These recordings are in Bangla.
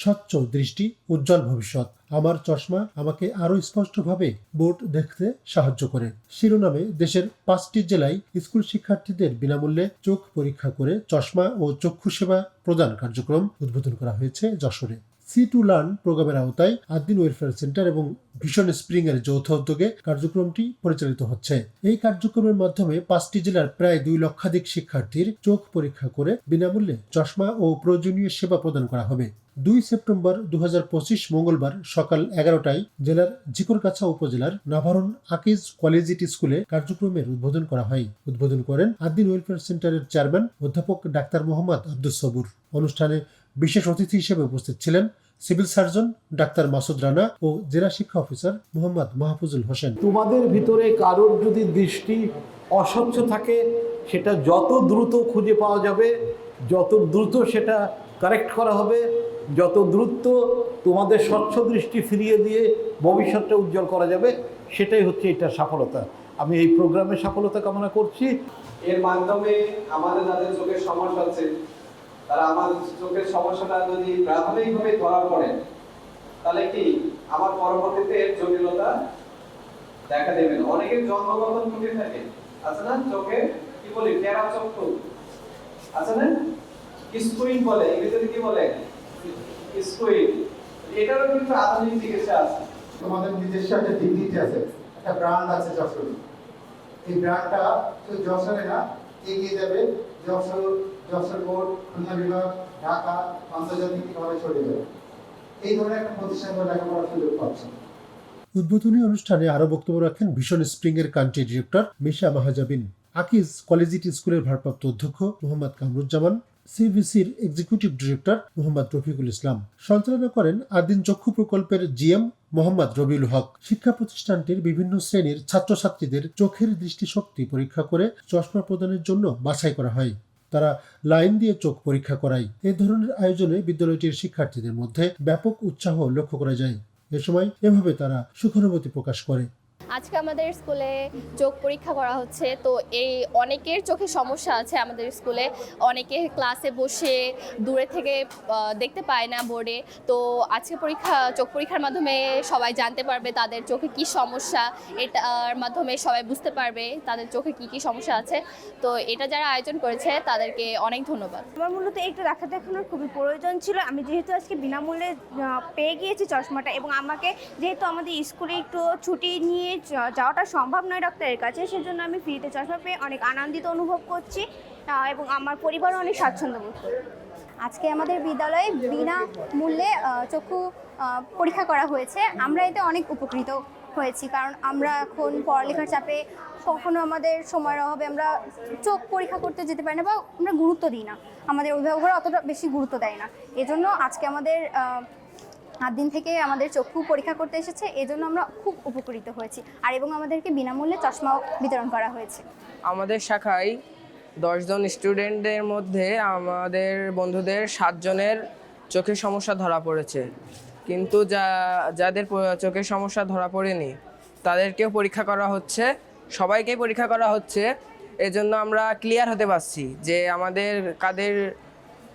স্বচ্ছ দৃষ্টি, উজ্জ্বল ভবিষ্যৎ। আমার চশমা আমাকে আরও স্পষ্টভাবে বোর্ড দেখতে সাহায্য করে। শিরোনামে দেশের পাঁচটি জেলায় স্কুল শিক্ষার্থীদের বিনামূল্যে চোখ পরীক্ষা করে চশমা ও চক্ষু সেবা প্রদান কার্যক্রম উদ্বোধন করা হয়েছে যশোরে। সি টু লার্ন প্রোগ্রামের আওতায় আদিন ওয়েলফেয়ার সেন্টার এবং ভীষণ স্প্রিং এর যৌথ উদ্যোগে কার্যক্রমটি পরিচালিত হচ্ছে। এই কার্যক্রমের মাধ্যমে পাঁচটি জেলার প্রায় দুই লক্ষাধিক শিক্ষার্থীর চোখ পরীক্ষা করে বিনামূল্যে চশমা ও প্রয়োজনীয় সেবা প্রদান করা হবে। দুই সেপ্টেম্বর দু হাজার পঁচিশ মঙ্গলবার সকাল এগারোটায় জেলার জিকরগাছা উপজেলার নাভারন আকিজ কলেজিয়েট স্কুলে কার্যক্রমের উদ্বোধন করা হয়। উদ্বোধন করেন আদিন ওয়েলফেয়ার সেন্টারের চেয়ারম্যান অধ্যাপক ডাক্তার মোহাম্মদ আব্দুস সবুর। অনুষ্ঠানে বিশেষ অতিথি হিসেবে উপস্থিত ছিলেন civil surgeon doctor Masud Rana ও জেলা শিক্ষা অফিসার মোহাম্মদ মাহফুজুল হোসেন। তোমাদের ভিতরে কারোর যদি দৃষ্টি অস্বচ্ছ থাকে, সেটা যত দ্রুত খুঁজে পাওয়া যাবে, যত দ্রুত সেটা কারেক্ট করা হবে। যত দ্রুত তোমাদের স্বচ্ছ দৃষ্টি ফিরিয়ে দিয়ে ভবিষ্যৎটা উজ্জ্বল করা যাবে, সেটাই হচ্ছে এটার সফলতা। আমি এই প্রোগ্রামের সফলতা কামনা করছি। এর মাধ্যমে আমাদের যাদের চোখের সমস্যা আছে, তারা আমাদের চোখের সমস্যাটা যদি প্রাথমিকভাবে ধরা পড়ে, তাহলে কি আমার পরবর্তীতে এর জটিলতা দেখা দেবে না? অনেকের জন্মগত ত্রুটি থাকে। আছে না? চোখে কি বলি, টেরা চক্ষু। আছে না? স্কুইন বলে ইংরেজিতে কি বলে? স্কুইন এটারও কিন্তু আধুনিক চিকিৎসা আছে। তোমাদের নিজস্ব একটা ডিগনিটি আছে একটা ব্র্যান্ড আছে যশোরে। এই ব্র্যান্ডটা শুধু যশোরে না এগিয়ে যাবে যশোর যশোর বোর্ড খুলনা বিভাগ ঢাকা আন্তর্জাতিকভাবে যাবে। এই ধরনের একটা লেখাপড়ার সুযোগ পাচ্ছে। উদ্বোধনী অনুষ্ঠানে আরও বক্তব্য রাখেন ভীষণ স্প্রিং এর country director Misha Mahjabin. Akij collegiate স্কুলের ভারপ্রাপ্ত অধ্যক্ষ মোহাম্মদ কামরুজ্জামান। সিভিসির এক্সিকিউটিভ ডিরেক্টর মোহাম্মদ রফিকুল ইসলাম। সঞ্চালনা করেন আদিন চক্ষু প্রকল্পের জিএম মোহাম্মদ রবিউল হক। শিক্ষা প্রতিষ্ঠানটির বিভিন্ন শ্রেণির ছাত্রছাত্রীদের চোখের দৃষ্টিশক্তি পরীক্ষা করে চশমা প্রদানের জন্য বাছাই করা হয়। তারা লাইন দিয়ে চোখ পরীক্ষা করায়। এ ধরনের আয়োজনে বিদ্যালয়টির শিক্ষার্থীদের মধ্যে ব্যাপক উৎসাহ লক্ষ্য করা যায়। এ সময় এভাবে তারা সুখানুভূতি প্রকাশ করে। আজকে আমাদের স্কুলে চোখ পরীক্ষা করা হচ্ছে। তো এই অনেকের চোখে সমস্যা আছে আমাদের স্কুলে। অনেকে ক্লাসে বসে দূরে থেকে দেখতে পায় না বোর্ডে। তো আজকে পরীক্ষা, চোখ পরীক্ষার মাধ্যমে সবাই জানতে পারবে তাদের চোখে কি সমস্যা। এটার মাধ্যমে সবাই বুঝতে পারবে তাদের চোখে কি কি সমস্যা আছে। তো এটা যারা আয়োজন করেছে, তাদেরকে অনেক ধন্যবাদ। আমার মূলত একটু দেখা দেখানোর খুবই প্রয়োজন ছিল। আমি যেহেতু আজকে বিনামূল্যে পেয়ে গিয়েছি চশমাটা এবং আমাকে যেহেতু আমাদের স্কুলে একটু ছুটি নিয়ে যাওয়াটা সম্ভব নয় ডাক্তারের কাছে, সেজন্য আমি ফ্রিতে চশমা পেয়ে অনেক আনন্দিত অনুভব করছি এবং আমার পরিবারও অনেক স্বাচ্ছন্দ্য বোধ আজকে আমাদের বিদ্যালয়ে বিনা মূল্যে চক্ষু পরীক্ষা করা হয়েছে। আমরা এতে অনেক উপকৃত হয়েছি, কারণ আমরা এখন পড়ালেখার চাপে কখনো আমাদের সময়ের অভাবে আমরা চোখ পরীক্ষা করতে যেতে পারি না বা আমরা গুরুত্ব দিই না। আমাদের অভিভাবকরা অতটা বেশি গুরুত্ব দেয় না। এজন্য আজকে আমাদের আট দিন থেকে আমাদের চক্ষু পরীক্ষা করতে এসেছে, এজন্য আমরা খুব উপকৃত হয়েছি। আর এবং আমাদেরকে বিনামূল্যে চশমাও বিতরণ করা হয়েছে। আমাদের শাখায় দশজন স্টুডেন্টদের মধ্যে আমাদের বন্ধুদের সাতজনের চোখের সমস্যা ধরা পড়েছে। কিন্তু যা, যাদের চোখের সমস্যা ধরা পড়েনি, তাদেরকেও পরীক্ষা করা হচ্ছে, সবাইকেই পরীক্ষা করা হচ্ছে। এজন্য আমরা ক্লিয়ার হতে পারছি যে আমাদের কাদের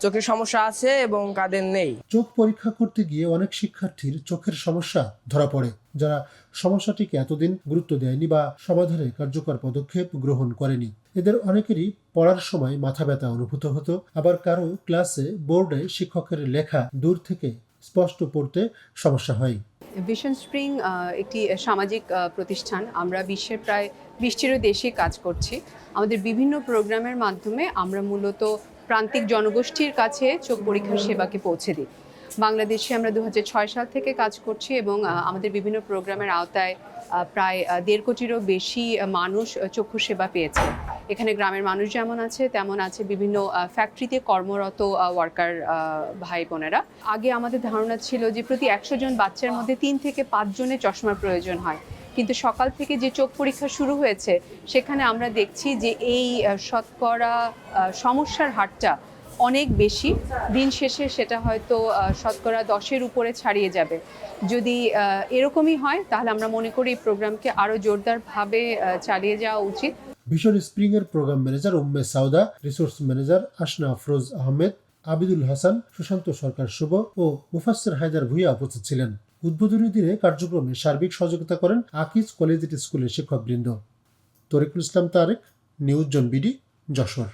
চোখের সমস্যা আছে এবং কাদের নেই। চোখ পরীক্ষা করতে গিয়ে অনেক শিক্ষার্থীর চোখের সমস্যা ধরা পড়ে। যারা সমস্যাটিকে এতদিন গুরুত্ব দেয়নি বা সমাধানে কার্যকর পদক্ষেপ গ্রহণ করেনি। এদের অনেকেরই পড়ার সময় মাথা ব্যথা অনুভূত হতো। আবার কারও ক্লাসে বোর্ডে শিক্ষকের লেখা দূর থেকে স্পষ্ট পড়তে সমস্যা হয়। ভিশন স্প্রিং একটি সামাজিক প্রতিষ্ঠান। আমরা বিশ্বের প্রায় বিশটিরও দেশে কাজ করছি। আমাদের বিভিন্ন প্রোগ্রামের মাধ্যমে আমরা মূলত প্রান্তিক জনগোষ্ঠীর কাছে চোখ পরীক্ষার সেবাকে পৌঁছে দিই বাংলাদেশে আমরা দু হাজার ছয় সাল থেকে কাজ করছি এবং আমাদের বিভিন্ন প্রোগ্রামের আওতায় প্রায় দেড় কোটিরও বেশি মানুষ চক্ষু সেবা পেয়েছে। এখানে গ্রামের মানুষ যেমন আছে, তেমন আছে বিভিন্ন ফ্যাক্টরিতে কর্মরত ওয়ার্কার ভাই বোনেরা আগে আমাদের ধারণা ছিল যে প্রতি একশো জন বাচ্চার মধ্যে তিন থেকে পাঁচজনের চশমার প্রয়োজন হয়। কিন্তু সকাল থেকে যে চোখ পরীক্ষা শুরু হয়েছে, সেখানে আমরা দেখছি যে এই শতকরা সমস্যার হারটা অনেক বেশি। দিন শেষে সেটা হয়তো শতকরা দশের উপরে ছাড়িয়ে যাবে। যদি এরকমই হয়, তাহলে আমরা মনে করি এই প্রোগ্রামকে আরও জোরদারভাবে চালিয়ে যাওয়া উচিত। ভীষণ স্প্রিং এর program manager Umme Sauda, resource manager Ashna Afroz Ahmed, Abidul Hasan, Sushanta Sarkar Shuvo ও মুফাসসির হায়দার ভুইয়া উপস্থিত ছিলেন। উদ্বোধনী দিনে কার্যক্রমে সার্বিক সহযোগিতা করেন আকিজ কলেজিয়েট স্কুলের শিক্ষকবৃন্দ। Tarikul Islam Tarek, news zone BD, Jessore.